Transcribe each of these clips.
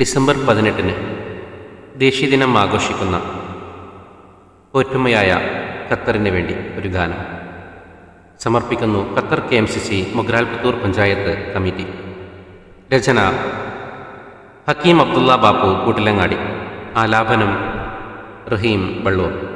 December പതിനെട്ടിന് ദേശീയദിനം ആഘോഷിക്കുന്ന ഒറ്റുമയായ ഖത്തറിന് വേണ്ടി ഒരു ഗാനം സമർപ്പിക്കുന്നു Qatar K M C C Mogral Puthur Panchayat committee. രചന ഹക്കീം അബ്ദുള്ള ബാപ്പു കൂട്ടിലങ്ങാടി. ആലാപനം റഹീം വള്ളൂർ.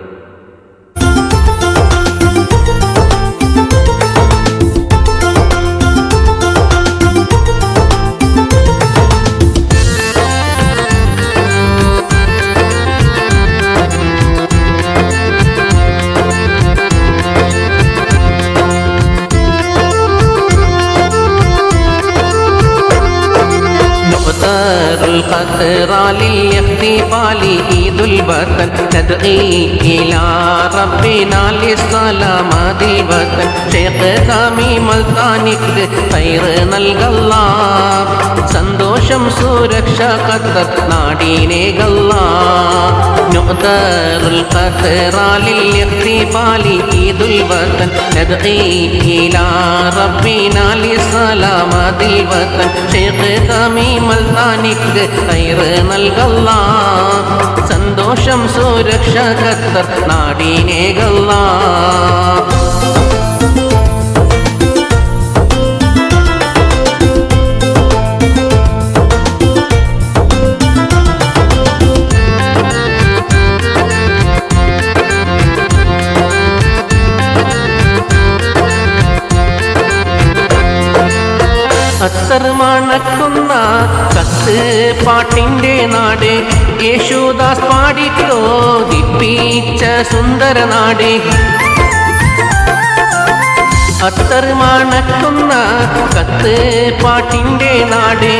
القطر للاحتفال عيد الوطن ندعي إلى ربنا للسلامة الوطن ഷേഖ് തമീം അൽത്താനിക്ക് കയർ നൽകല്ല സന്തോഷം സുരക്ഷ ഖത്തർ നാടിനേകല്ല نؤثر القطر للاحتفال عيد الوطن ندعي إلى ربنا للسلامة الوطن ഷേഖ് തമീം അൽത്താനിക്ക് കയർ നൽകല്ല സന്തോഷം സുരക്ഷ ഖത്തർ നാടിനേകല്ല അസർ മണക്കുന്ന കത്ത് പാട്ടിന്റെ നാട് യേശുദാസ് പാടിക്കോ ദിപ്പിച്ച സുന്ദര നാട്. അത്തർമാണക്കുന്ന കത്ത് പാട്ടിന്റെ നാട്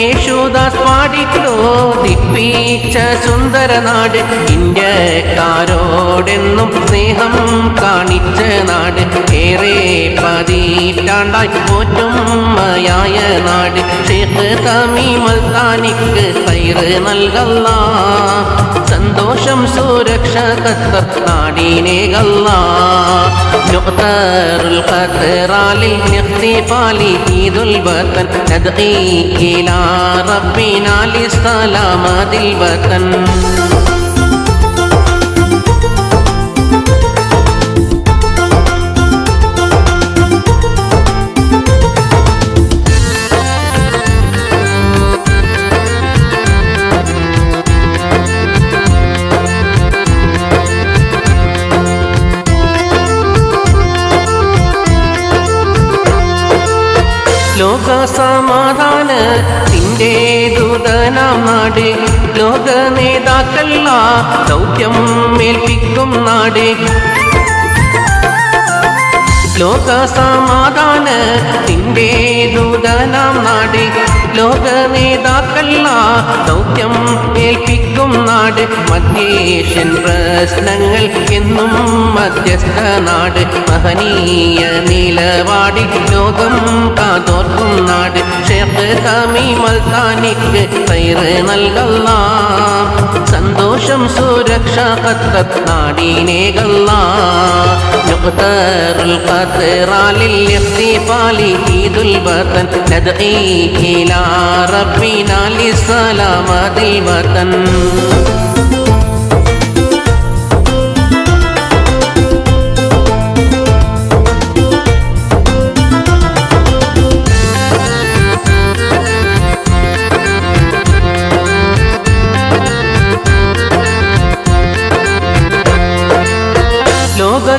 യേശുദാസ് പാടിക്കോ ദിപ്പിച്ച സുന്ദര നാട്. ഇന്ത്യക്കാരോടെന്നും സ്നേഹം കാണിച്ച നാട്. ഏറെ പതിറ്റാണ്ടായി പോറ്റുമ്മയായ നാട് ഷേഖ് തമീമൽ താനിക്ക് കയറ് നൽകല്ല സന്തോഷം സുരക്ഷ ഖത്തർ നാടിനേകല്ല نؤثر القطر للاحتفال عيد الوطن ندعي إلى ربنا للسلامة الوطن ലോക സമാധാനത്തിന്റെ ദൂതനാം ലോക നേതാക്കല്ല ദൗത്യം മേൽപ്പിക്കും നാട്. ലോക സമാധാനത്തിന്റെ ദൂതനാം ലോക നേതാക്കല്ല ദൗത്യം ഏൽപ്പിക്കും നാട്. മധ്യേഷ്യൻ പ്രശ്നങ്ങൾ എന്നും മധ്യസ്ഥ നാട് മഹനീയ നിലപാടിൽ ലോകം കാതോർക്കും നാട് ഷേഖ് തമീമൽ താനിക്ക് കയറ് നൽകല്ല സന്തോഷം സുരക്ഷ ഖത്തർ നാടിനേകല്ല نقدر القدر للاحتفال عيد الوطن ندعي إلى ربنا لسلامة الوطن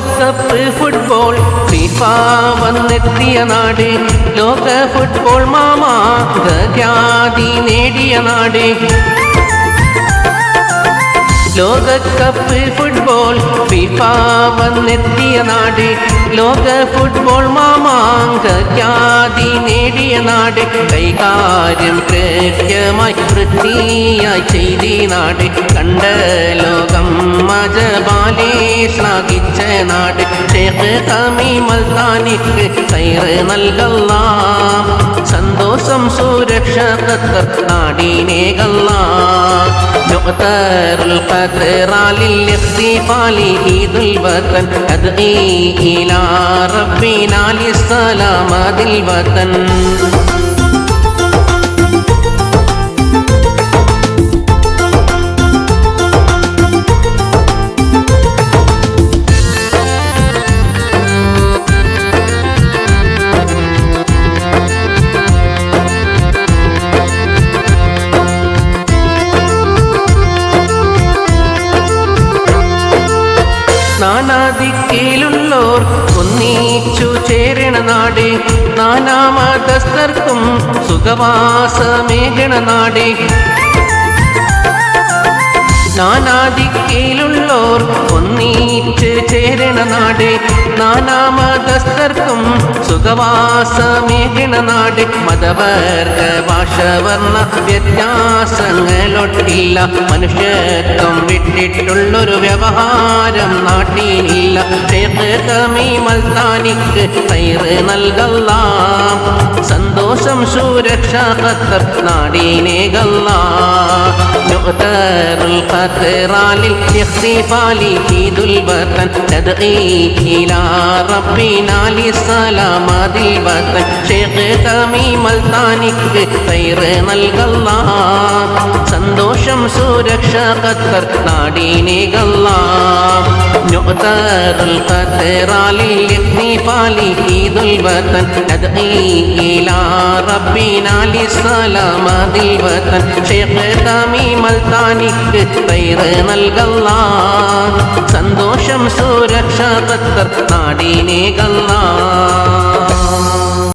ലോകകപ്പ് ഫുട്ബോൾ ഫിഫ വന്നെത്തിയ നാട്. ലോക ഫുട്ബോൾ മാമാതി നേടിയ നാട്. ലോകകപ്പ് ഫുട്ബോൾ ഫിഫ വന്നെത്തിയ നാട്. ലോക ഫുട്ബോൾ ഖ്യാതി നേടിയ നാട്. കൈകാര്യം കൃത്യമായി വൃത്തിയായി ചെയ്തി നാട്. കണ്ട ലോകം മജബാലേ ശ്ലാഘിച്ച നാട് ഷേഖ് തമീമൽ താനിക്ക് കയറ് നൽകല്ല സന്തോഷം സുരക്ഷ ഖത്തർ നാടിനേകല്ല نؤثر القدر للاحتفال عيد الوطن أدعي إلى ربنا للسلامة الوطن ഒന്നിച്ചു ചേരണ നാട് നാനാമതസ്ഥർക്കും സുഖവാസമേകണ നാട്. നാനാദിക്കയിലുള്ളോർ ഒന്നീറ്റ് ചേരണ നാട് നാനാമതസ്ഥർക്കും സുഖവാസമേകണ നാട്. മതവർഗ ഭാഷവർണ വ്യത്യാസങ്ങളൊട്ടില്ല മനുഷ്യത്വം വിട്ടിട്ടുള്ളൊരു വ്യവഹാരം നാട്ടിയില്ല മൽത്താനിക്ക് തൈറ് നൽകല്ല സന്തോഷം സുരക്ഷ ഖത്തർ നാടിനേകല്ല. ഖത്തറുൽ ذكرى للاختفال في ذو الوطن تدعي إلى ربنا لسلامات الوطن شيخ تميم الثانيك خير നൽകല്ല സന്തോഷം സുരക്ഷ ഖത്തർ നാടിനേകല്ല نؤثر القطر للإبن فالي في ذو الوطن أدعي إلى ربنا للسلامة الوطن شيخ تميم الثاني കയറ് നൽകല്ല. സന്തോഷം സുരക്ഷ ഖത്തർ നാടിനേകല്ല